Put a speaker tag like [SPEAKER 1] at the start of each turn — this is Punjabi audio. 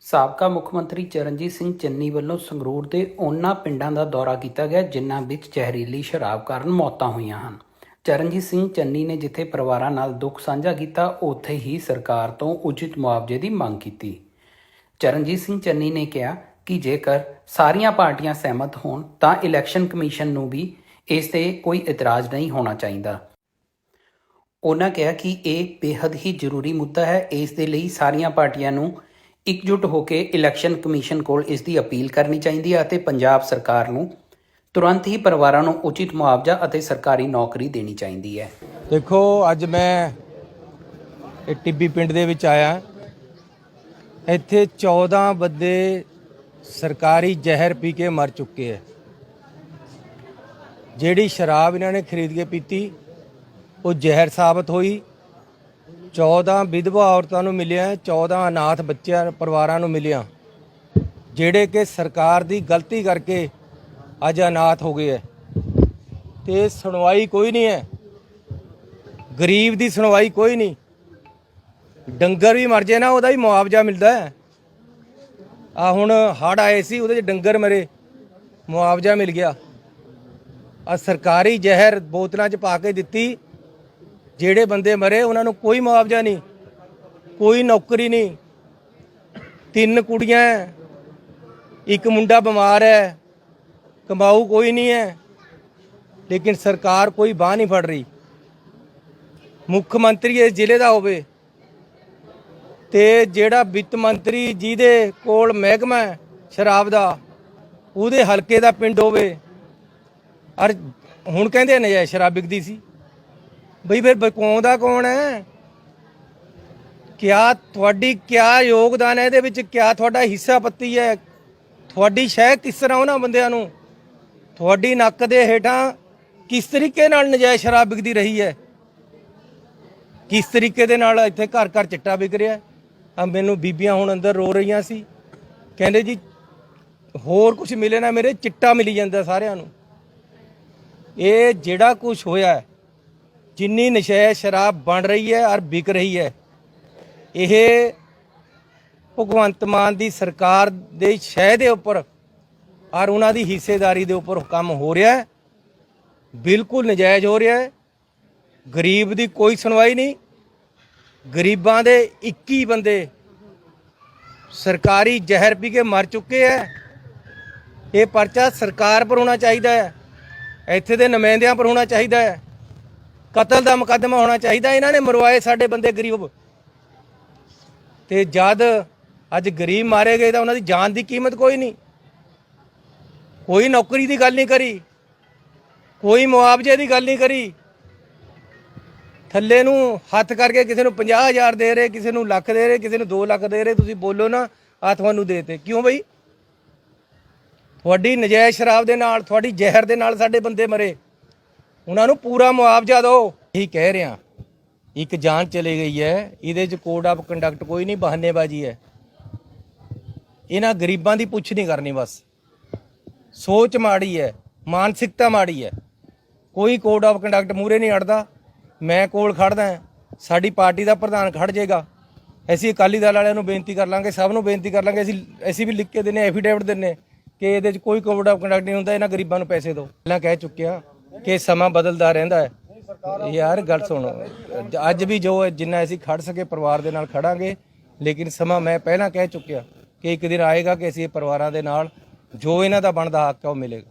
[SPEAKER 1] ਸਾਬਕਾ ਮੁੱਖ ਮੰਤਰੀ ਚਰਨਜੀਤ ਸਿੰਘ ਚੰਨੀ ਵੱਲੋਂ ਸੰਗਰੂਰ ਦੇ ਉਹਨਾਂ ਪਿੰਡਾਂ ਦਾ ਦੌਰਾ ਕੀਤਾ ਗਿਆ ਜਿਨ੍ਹਾਂ ਵਿੱਚ ਜ਼ਹਿਰੀਲੀ ਸ਼ਰਾਬ ਕਾਰਨ ਮੌਤਾਂ ਹੋਈਆਂ ਹਨ। ਚਰਨਜੀਤ ਸਿੰਘ ਚੰਨੀ ਨੇ ਜਿੱਥੇ ਪਰਿਵਾਰਾਂ ਨਾਲ ਦੁੱਖ ਸਾਂਝਾ ਕੀਤਾ, ਉੱਥੇ ਹੀ ਸਰਕਾਰ ਤੋਂ ਉਚਿਤ ਮੁਆਵਜ਼ੇ ਦੀ ਮੰਗ ਕੀਤੀ। ਚਰਨਜੀਤ ਸਿੰਘ ਚੰਨੀ ਨੇ ਕਿਹਾ ਕਿ ਜੇਕਰ ਸਾਰੀਆਂ ਪਾਰਟੀਆਂ ਸਹਿਮਤ ਹੋਣ, ਤਾਂ ਇਲੈਕਸ਼ਨ ਕਮਿਸ਼ਨ ਨੂੰ ਵੀ ਇਸ ਤੇ ਕੋਈ ਇਤਰਾਜ਼ ਨਹੀਂ ਹੋਣਾ ਚਾਹੀਦਾ। ਉਹਨਾਂ ਕਿਹਾ ਕਿ ਇਹ ਬੇहद ਹੀ ਜ਼ਰੂਰੀ ਮੁੱਦਾ ਹੈ। ਇਸ ਦੇ ਲਈ ਸਾਰੀਆਂ ਪਾਰਟੀਆਂ ਨੂੰ ਇਕਜੁੱਟ ਹੋ ਕੇ ਇਲੈਕਸ਼ਨ ਕਮਿਸ਼ਨ ਕੋਲ ਇਸ ਦੀ ਅਪੀਲ ਕਰਨੀ ਚਾਹੀਦੀ ਹੈ ਅਤੇ ਪੰਜਾਬ ਸਰਕਾਰ ਨੂੰ ਤੁਰੰਤ ਹੀ ਪਰਿਵਾਰਾਂ ਨੂੰ ਉਚਿਤ ਮੁਆਵਜ਼ਾ ਅਤੇ ਸਰਕਾਰੀ ਨੌਕਰੀ ਦੇਣੀ ਚਾਹੀਦੀ ਹੈ।
[SPEAKER 2] ਦੇਖੋ, ਅੱਜ ਮੈਂ ਇਹ ਟਿੱਬੀ ਪਿੰਡ ਦੇ ਵਿੱਚ ਆਇਆ। ਇੱਥੇ 14 ਬੰਦੇ ਸਰਕਾਰੀ ਜ਼ਹਿਰ ਪੀ ਕੇ ਮਰ ਚੁੱਕੇ ਹੈ ਜਿਹੜੀ ਸ਼ਰਾਬ ਇਹਨਾਂ ਨੇ ਖਰੀਦ ਕੇ ਪੀਤੀ, ਉਹ ਜ਼ਹਿਰ ਸਾਬਤ ਹੋਈ। 14 ਵਿਧਵਾ ਔਰਤਾਂ ਨੂੰ ਮਿਲਿਆ 14 ਅਨਾਥ ਬੱਚਿਆਂ, ਪਰਿਵਾਰਾਂ ਨੂੰ ਮਿਲਿਆ, ਜਿਹੜੇ ਕਿ ਸਰਕਾਰ ਦੀ ਗਲਤੀ ਕਰਕੇ ਅੱਜ ਅਨਾਥ ਹੋ ਗਏ ਹੈ ਤੇ ਸੁਣਵਾਈ ਕੋਈ ਨਹੀਂ ਹੈ ਗਰੀਬ ਦੀ ਸੁਣਵਾਈ ਕੋਈ ਨਹੀਂ। ਡੰਗਰ ਵੀ ਮਰ ਜੇ ਨਾ, ਉਹਦਾ ਵੀ ਮੁਆਵਜ਼ਾ ਮਿਲਦਾ ਹੈ ਆ ਹੁਣ ਹੜ ਆਏ ਸੀ, ਉਹਦੇ ਚ ਡੰਗਰ ਮਰੇ, ਮੁਆਵਜ਼ਾ ਮਿਲ ਗਿਆ। ਆ ਸਰਕਾਰੀ ਜ਼ਹਿਰ ਬੋਤਲਾਂ ਚ ਪਾ ਕੇ ਦਿੱਤੀ ਜਿਹੜੇ ਬੰਦੇ ਮਰੇ ਉਹਨਾਂ ਨੂੰ ਕੋਈ ਮੁਆਵਜ਼ਾ ਨਹੀਂ, ਕੋਈ ਨੌਕਰੀ ਨਹੀਂ। ਤਿੰਨ ਕੁੜੀਆਂ ਇੱਕ ਮੁੰਡਾ ਬਿਮਾਰ ਹੈ ਕਮਾਊ ਕੋਈ ਨਹੀਂ ਹੈ ਲੇਕਿਨ ਸਰਕਾਰ ਕੋਈ ਬਾਹ ਨਹੀਂ ਫੜ ਰਹੀ। ਮੁੱਖ ਮੰਤਰੀ ਇਸ ਜ਼ਿਲ੍ਹੇ ਦਾ ਹੋਵੇ ਤੇ ਜਿਹੜਾ ਵਿੱਤ ਮੰਤਰੀ ਜਿਹਦੇ ਕੋਲ ਮਹਿਕਮਾ ਸ਼ਰਾਬ ਦਾ, ਉਹਦੇ ਹਲਕੇ ਦਾ ਪਿੰਡ ਹੋਵੇ। ਅਰ ਹੁਣ ਕਹਿੰਦੇ ਨਜਾਇਜ਼ ਸ਼ਰਾਬ ਵਿਕਦੀ ਸੀ। ਬਈ ਫਿਰ ਬਕਾਉਂਦਾ ਕੌਣ ਹੈ? ਕਿਆ ਤੁਹਾਡੀ ਕਿਆ ਯੋਗਦਾਨ ਹੈ ਇਹਦੇ ਵਿੱਚ? ਕਿਆ ਤੁਹਾਡਾ ਹਿੱਸਾ ਪੱਤੀ ਹੈ? ਤੁਹਾਡੀ ਸ਼ਹਿ ਕਿਸ ਤਰ੍ਹਾਂ ਉਹਨਾਂ ਬੰਦਿਆਂ ਨੂੰ? ਤੁਹਾਡੀ ਨੱਕ ਦੇ ਹੇਠਾਂ ਕਿਸ ਤਰੀਕੇ ਨਾਲ ਨਜਾਇਜ਼ ਸ਼ਰਾਬ ਵਿਕਦੀ ਰਹੀ ਹੈ? ਕਿਸ ਤਰੀਕੇ ਦੇ ਨਾਲ ਇੱਥੇ ਘਰ ਘਰ ਚਿੱਟਾ ਵਿਕ ਰਿਹਾ ਆ ਮੈਨੂੰ ਬੀਬੀਆਂ ਹੁਣ ਅੰਦਰ ਰੋ ਰਹੀਆਂ ਸੀ। ਕਹਿੰਦੇ ਜੀ, ਹੋਰ ਕੁਝ ਮਿਲੇ ਨਾ ਮੇਰੇ, ਚਿੱਟਾ ਮਿਲੀ ਜਾਂਦਾ ਸਾਰਿਆਂ ਨੂੰ। ਇਹ ਜਿਹੜਾ ਕੁਝ ਹੋਇਆ ਜਿੰਨੀ ਨਸ਼ੇ ਸ਼ਰਾਬ ਬਣ ਰਹੀ ਹੈ ਔਰ ਵਿਕ ਰਹੀ ਹੈ, ਇਹ ਭਗਵੰਤ ਮਾਨ ਦੀ ਸਰਕਾਰ ਦੇ ਸ਼ਹਿ ਦੇ ਉੱਪਰ ਔਰ ਉਹਨਾਂ ਦੀ ਹਿੱਸੇਦਾਰੀ ਦੇ ਉੱਪਰ ਕੰਮ ਹੋ ਰਿਹਾ ਹੈ। ਬਿਲਕੁਲ ਨਜਾਇਜ਼ ਹੋ ਰਿਹਾ ਹੈ। ਗਰੀਬ ਦੀ ਕੋਈ ਸੁਣਵਾਈ ਨਹੀਂ। ਗਰੀਬਾਂ ਦੇ 21 ਬੰਦੇ ਸਰਕਾਰੀ ਜ਼ਹਿਰ ਪੀ ਕੇ ਮਰ ਚੁੱਕੇ ਹੈ। ਇਹ ਪਰਚਾ ਸਰਕਾਰ ਪਰ ਹੋਣਾ ਚਾਹੀਦਾ ਹੈ। ਇੱਥੇ ਦੇ ਨੁਮਾਇੰਦਿਆਂ ਪਰ ਹੋਣਾ ਚਾਹੀਦਾ ਹੈ। ਕਤਲ ਦਾ ਮੁਕੱਦਮਾ ਹੋਣਾ ਚਾਹੀਦਾ, ਇਹਨਾਂ ਨੇ ਮਰਵਾਏ ਸਾਡੇ ਬੰਦੇ ਗਰੀਬ। ਤੇ ਜਦ ਅੱਜ ਗਰੀਬ ਮਾਰੇ ਗਏ ਤਾਂ ਉਹਨਾਂ ਦੀ ਜਾਨ ਦੀ ਕੀਮਤ ਕੋਈ ਨਹੀਂ। ਕੋਈ ਨੌਕਰੀ ਦੀ ਗੱਲ ਨਹੀਂ ਕਰੀ। ਕੋਈ ਮੁਆਵਜ਼ੇ ਦੀ ਗੱਲ ਨਹੀਂ ਕਰੀ। ਥੱਲੇ ਨੂੰ ਹੱਥ ਕਰਕੇ ਕਿਸੇ ਨੂੰ 50000 ਦੇ ਰਹੇ, ਕਿਸੇ ਨੂੰ ਲੱਖ ਦੇ ਰਹੇ, ਕਿਸੇ ਨੂੰ 2 ਲੱਖ ਦੇ ਰਹੇ, ਤੁਸੀਂ ਬੋਲੋ ਨਾ ਆ ਤੁਹਾਨੂੰ ਦੇਤੇ। ਕਿਉਂ ਬਈ? ਤੁਹਾਡੀ ਨਜਾਇਜ਼ ਸ਼ਰਾਬ ਦੇ ਨਾਲ, ਤੁਹਾਡੀ ਜ਼ਹਿਰ ਦੇ ਨਾਲ ਸਾਡੇ ਬੰਦੇ ਮਰੇ। ਉਹਨਾਂ ਨੂੰ ਪੂਰਾ ਮੁਆਵਜ਼ਾ ਦਿਓ। ਇਹੀ ਕਹਿ ਰਿਹਾ। ਇੱਕ ਜਾਨ ਚਲੀ ਗਈ ਹੈ। ਇਹਦੇ ਚ ਕੋਡ ਆਫ ਕੰਡਕਟ ਕੋਈ ਨਹੀਂ, ਬਹਾਨੇਬਾਜ਼ੀ ਹੈ। ਇਹਨਾਂ ਗਰੀਬਾਂ ਦੀ ਪੁੱਛ ਨਹੀਂ ਕਰਨੀ ਬਸ। ਸੋਚ ਮਾੜੀ ਹੈ, ਮਾਨਸਿਕਤਾ ਮਾੜੀ ਹੈ। ਕੋਈ ਕੋਡ ਆਫ ਕੰਡਕਟ ਮੂਰੇ ਨਹੀਂ ਅੜਦਾ। ਮੈਂ ਕੋਲ ਖੜਦਾ ਸਾਡੀ ਪਾਰਟੀ ਦਾ ਪ੍ਰਧਾਨ ਖੜ ਜਾਏਗਾ। ਅਸੀਂ ਅਕਾਲੀ ਦਲ ਵਾਲਿਆਂ ਨੂੰ ਬੇਨਤੀ ਕਰ ਲਾਂਗੇ, ਸਭ ਨੂੰ ਬੇਨਤੀ ਕਰ ਲਾਂਗੇ। ਅਸੀਂ ਅਸੀਂ ਵੀ ਲਿਖ ਕੇ ਦਿੰਨੇ ਐਫੀਡੇਵਿਟ ਦਿੰਨੇ ਕਿ ਇਹਦੇ 'ਚ ਕੋਈ ਕੋਡ ਆਫ ਕੰਡਕਟ ਨਹੀਂ ਹੁੰਦਾ। ਇਹਨਾਂ ਗਰੀਬਾਂ ਨੂੰ ਪੈਸੇ ਦਿਓ। ਪਹਿਲਾਂ ਕਹਿ ਚੁੱਕਿਆ ਕਿ ਸਮਾਂ ਬਦਲਦਾ ਰਹਿੰਦਾ ਹੈ। ਯਾਰ, ਗੱਲ ਸੁਣ। ਅੱਜ ਵੀ ਜੋ ਜਿੰਨਾ ਅਸੀਂ ਖੜ ਸਕੇ ਪਰਿਵਾਰ ਦੇ ਨਾਲ ਖੜਾਂਗੇ, ਲੇਕਿਨ ਸਮਾਂ ਮੈਂ ਪਹਿਲਾਂ ਕਹਿ ਚੁੱਕਿਆ ਕਿ ਇੱਕ ਦਿਨ ਆਏਗਾ ਕਿ ਅਸੀਂ ਇਹ ਪਰਿਵਾਰਾਂ ਦੇ ਨਾਲ, ਜੋ ਇਹਨਾਂ ਦਾ ਬਣਦਾ ਹੱਕ ਹੈ ਉਹ ਮਿਲੇਗਾ।